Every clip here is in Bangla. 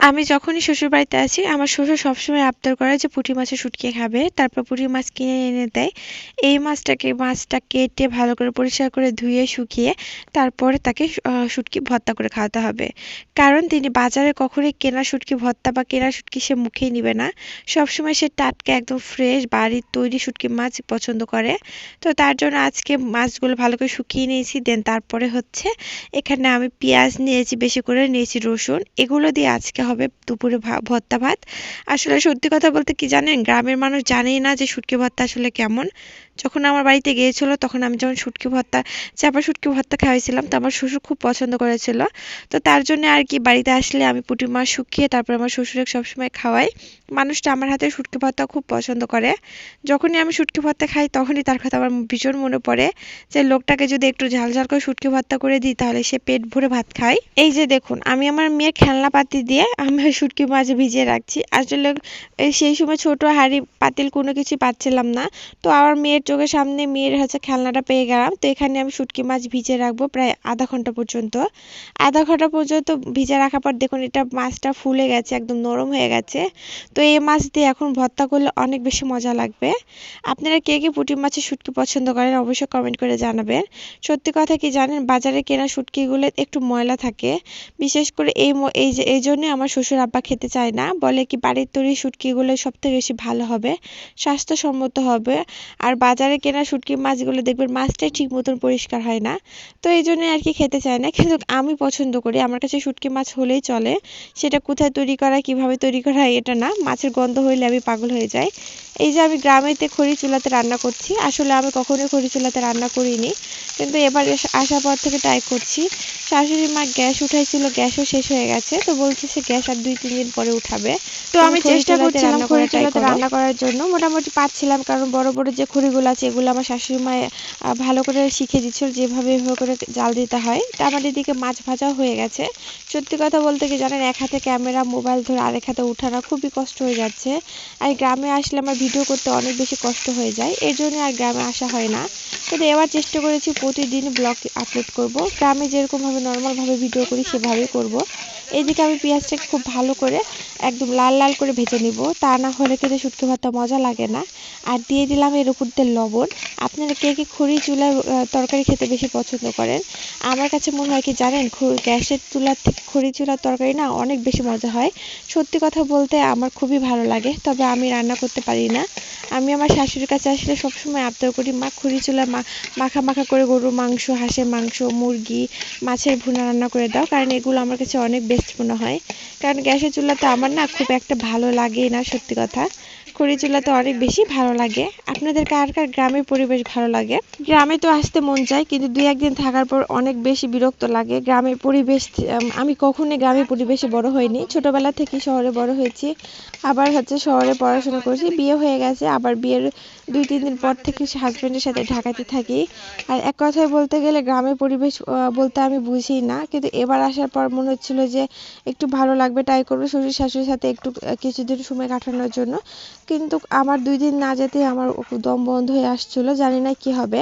আমি যখনই শ্বশুর বাড়িতে আছি, আমার শ্বশুর সবসময় আবদার করে যে পুঁটি মাছের শুটকি খাবে, তারপর পুঁটি মাছ কিনে এনে দেয়। এই মাছটাকে, মাছটা কেটে ভালো করে পরিষ্কার করে ধুয়ে, শুকিয়ে তারপরে তাকে শুটকি ভর্তা করে খাওয়াতে হবে। কারণ তিনি বাজারে কখনোই কেনা শুটকি ভর্তা বা কেনা শুটকি সে মুখেই নিবে না। সবসময় সে টাটকা, একদম ফ্রেশ বাড়ির তৈরি শুটকি মাছ পছন্দ করে। তো তার জন্য আজকে মাছগুলো ভালো করে শুকিয়ে নিয়েছি, দেন তারপরে হচ্ছে এখানে আমি পেঁয়াজ নিয়েছি, বেশি করে নিয়েছি রসুন। এগুলো দিয়ে আজকে হবে দুপুরে ভর্তা ভাত। আসলে সত্যি কথা বলতে কি জানেন? গ্রামের মানুষ জানেই না যে শুটকি ভর্তা আসলে কেমন। যখন আমার বাড়িতে গিয়েছিল, তখন আমি যখন শুটকি ভর্তা, চাপা শুটকি ভর্তা খাওয়াইছিলাম, তো আমার শ্বশুর খুব পছন্দ করেছিল। তো তার জন্য আর কি বাড়িতে আসলে আমি পুঁটি মাছ শুকিয়ে তারপর আমার শ্বশুরকে সবসময় খাওয়াই। মানুষটা আমার হাতে শুটকি ভর্তা খুব পছন্দ করে। যখনই আমি শুটকি ভর্তা খাই, তখনই তার কথা আমার ভীষণ মনে পড়ে যে, লোকটাকে যদি একটু ঝাল ঝাল করে শুটকি ভর্তা করে দিই, তাহলে সে পেট ভরে ভাত খায়। এই যে দেখুন, আমি আমার মেয়ের খেলনা পাতি দিয়ে আমি শুটকি মাছ ভিজিয়ে রাখছি। আসলে সেই সময় ছোট হাঁড়ি পাতিল কোনো কিছু পাচ্ছিলাম না। তো আমার মেয়ের চোখের সামনে মেয়ের হচ্ছে খেলনাটা পেয়ে গেলাম। তো এখানে আমি শুটকি মাছ ভিজে রাখব প্রায় আধা ঘণ্টা পর্যন্ত। আধা ঘণ্টা পর্যন্ত ভিজে রাখার পর দেখুন, এটা মাছটা ফুলে গেছে, একদম নরম হয়ে গেছে। তো এই মাছ দিয়ে এখন ভর্তা করলে অনেক বেশি মজা লাগবে। আপনারা কে কে পুঁটি মাছের শুটকি পছন্দ করেন অবশ্যই কমেন্ট করে জানাবেন। সত্যি কথা কি জানেন, বাজারে কেনা শুটকিগুলো একটু ময়লা থাকে। বিশেষ করে এই এই যে এই জন্যই আমার শ্বশুর আব্বা খেতে চায় না। বলে কি, বাড়ির তৈরি শুটকিগুলো সব থেকে বেশি ভালো হবে, স্বাস্থ্যসম্মত হবে। আর বাজারে কেনা শুটকি মাছগুলো দেখবেন মাছটাই ঠিক মতন পরিষ্কার হয় না। তো এই জন্য আর কি খেতে চায় না। কিন্তু আমি পছন্দ করি। আমার কাছে শুটকি মাছ হলেই চলে। সেটা কোথায় তৈরি করা, কীভাবে তৈরি করা হয় এটা না। মাছের গন্ধ হইলে আমি পাগল হয়ে যাই। এই যে আমি গ্রামেতে খড়ি চুলাতে রান্না করছি। আসলে আমি কখনোই খড়ি চুলাতে রান্না করিনি। কিন্তু এবার আসার পর থেকে ট্রাই করছি। শাশুড়ি মা গ্যাস উঠাইছিল গ্যাসও শেষ হয়ে গেছে। তো বলতেছে গ্যাস আর দুই তিন দিন পরে উঠাবে। তো আমি চেষ্টা করছিলাম খড়ি চুলাতে রান্না করার জন্য। মোটামুটি পারছিলাম কারণ বড় বড় যে খড়িগুলো আছে এগুলো আমার শাশুড়ি মা ভালো করে শিখে দিচ্ছিল যেভাবে এভাবে করে জাল দিতে হয়। তা আমার এদিকে মাছ ভাজাও হয়ে গেছে। সত্যি কথা বলতে কি জানেন এক হাতে ক্যামেরা মোবাইল ধরে আরেক হাতে উঠানো খুবই কষ্ট হয়ে যাচ্ছে। আর গ্রামে আসলে আমার ভিডিও করতে অনেক বেশি কষ্ট হয়ে যায়। এর জন্য আর গ্রামে আসা হয় না। কিন্তু এবার চেষ্টা করেছি, প্রতিদিন ব্লগ আপলোড করব। গ্রামে যেরকমভাবে নর্মালভাবে ভিডিও করি সেভাবেই করব। এইদিকে আমি পেঁয়াজটাকে খুব ভালো করে একদম লাল লাল করে ভেজে নিব। তা না হলে কিন্তু শুটকি ভাতটা মজা লাগে না। আর দিয়ে দিলাম এর উপর দিয়ে লবণ। আপনারা কে কে খড়ি চুলার তরকারি খেতে বেশি পছন্দ করেন? আমার কাছে মনে হয় কি জানেন গ্যাসের চুলার থেকে খড়ি চুলার তরকারি না অনেক বেশি মজা হয়। সত্যি কথা বলতে আমার খুবই ভালো লাগে, তবে আমি রান্না করতে পারি না। আমি আমার শাশুড়ির কাছে আসলে সবসময় আবদার করি, মা, খড়ি চুলা মাখা মাখা করে গরুর মাংস, হাঁসের মাংস, মুরগি, মাছের ভুনা রান্না করে দাও। কারণ এগুলো আমার কাছে অনেক বেস্ট মনে হয়। কারণ গ্যাসের চুলাতে আমার না খুব একটা ভালো লাগে না, সত্যি কথা। খড়ি চুলাতে অনেক বেশি ভালো লাগে। আপনাদের কার কার গ্রামের পরিবেশ ভালো লাগে? গ্রামে তো আসতে মন চায়, কিন্তু দুই একদিন থাকার পর অনেক বেশি বিরক্ত লাগে। গ্রামের পরিবেশ আমি কখনোই গ্রামের পরিবেশে বড় হইনি। ছোটবেলা থেকে শহরে বড় হয়েছি। আবার হচ্ছে শহরে পড়াশোনা করেছি, বিয়ে হয়ে গেছে। আবার বিয়ের দুই, তিন দিন পর থেকে হাজব্যান্ডের সাথে ঢাকাতে থাকি। আর এক কথায় বলতে গেলে গ্রামের পরিবেশ বলতে আমি বুঝি না। কিন্তু এবার আসার পর মনে হচ্ছিল যে একটু ভালো লাগবে ট্রাই করব। শ্বশুর শাশুড়ির সাথে একটু কিছুদিন সময় কাটানোর জন্য। কিন্তু আমার দুই দিন না যেতেই আমার দম বন্ধ হয়ে আসছিল, জানি না কি হবে।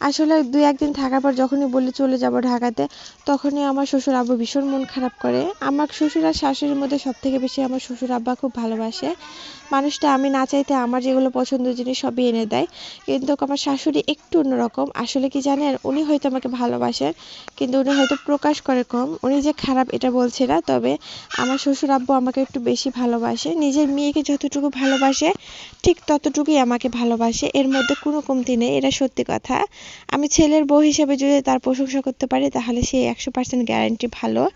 আসলে দুই একদিন থাকার পর যখনই বলি চলে যাব ঢাকাতে, তখনই আমার শ্বশুর আব্বু ভীষণ মন খারাপ করে। আমার শ্বশুর আর শাশুড়ির মধ্যে সব থেকে বেশি আমার শ্বশুর আব্বা খুব ভালোবাসে। মানুষটা আমি না চাইতে আমার যেগুলো পছন্দের জিনিস সবই এনে দেয়। কিন্তু আমার শাশুড়ি একটু অন্যরকম। আসলে কি জানেন, উনি হয়তো আমাকে ভালোবাসেন, কিন্তু উনি হয়তো প্রকাশ করে কম। উনি যে খারাপ এটা বলছে না, তবে আমার শ্বশুর আব্বু আমাকে একটু বেশি ভালোবাসে। নিজের মেয়েকে যতটুকু ভালোবাসে ঠিক ততটুকুই আমাকে ভালোবাসে। এর মধ্যে কোনো কমতি নেই, এটা সত্যি কথা। আমি ছেলের বউ হিসেবে যদি তার প্রশংসা করতে পারি, তাহলে সে একশো পার্সেন্ট গ্যারান্টি ভালো।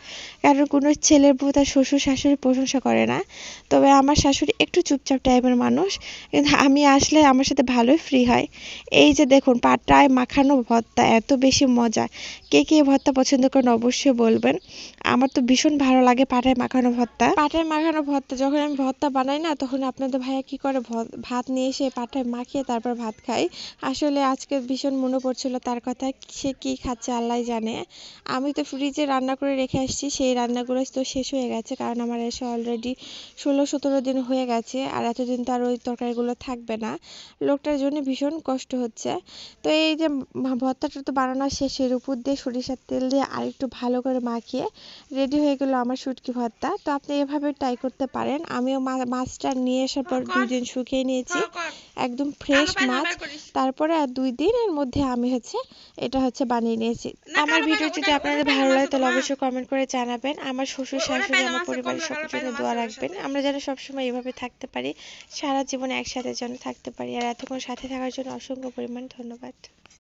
কারণ কোনো ছেলের বউ তার শ্বশুর শাশুড়ির প্রশংসা করে না। তবে আমার শাশুড়ি একটু চুপচাপ টাইপের মানুষ। কিন্তু আমি আসলে আমার সাথে ভালোই ফ্রি হয়। এই যে দেখুন, পাটায় মাখানো ভর্তা, এত বেশি মজা। কে কে ভর্তা পছন্দ করেন অবশ্যই বলবেন। আমার তো ভীষণ ভালো লাগে পাটায় মাখানো ভর্তা। পাটায় মাখানো ভর্তা, যখন আমি ভর্তা বানাই না, তখন আপনাদের ভাইয়া কি করে ভাত নিয়ে এসে পাটায় মাখিয়ে তারপর ভাত খাই। আসলে আজকে ভীষণ মনে পড়ছিল তার কথা, সে কি খাচ্ছে আল্লাহ জানে। আমি তো ফ্রিজে রান্না করে রেখে আসছি, সেই রান্নাগুলো তো শেষ হয়ে গেছে, কারণ আমার এসে অলরেডি ষোলো সতেরো দিন হয়ে গেছে, আর এতদিন তো আর ওই তরকারিগুলো থাকবে না। লোকটার জন্য ভীষণ কষ্ট হচ্ছে। তো এই যে ভর্তাটা তো বানানো শেষ এর উপর দিয়ে সরিষার তেল দিয়ে আর একটু ভালো করে মাখিয়ে রেডি হয়ে গেল আমার শুটকি ভর্তা। তো আপনি এভাবে ট্রাই করতে পারেন। আমিও মাছটা নিয়ে আসার পর দুই দিন শুকিয়ে নিয়েছি। একদম ফ্রেশ মাছ। তারপরে আর দুই দিনের মধ্যে আমি হচ্ছে এটা হচ্ছে বানিয়ে নিয়েছি। আমার ভিডিও যদি আপনাদের ভালো লাগে তাহলে অবশ্যই কমেন্ট করে জানাবেন। আমার শ্বশুর শাশুড়ি আমার পরিবারের সবার জন্য দোয়া রাখবেন। আমরা যেন সবসময় এভাবে থাকতে পারি সারা জীবন একসাথে যেন থাকতে পারি। আর এতক্ষণ সাথে থাকার জন্য অসংখ্য পরিমাণ ধন্যবাদ।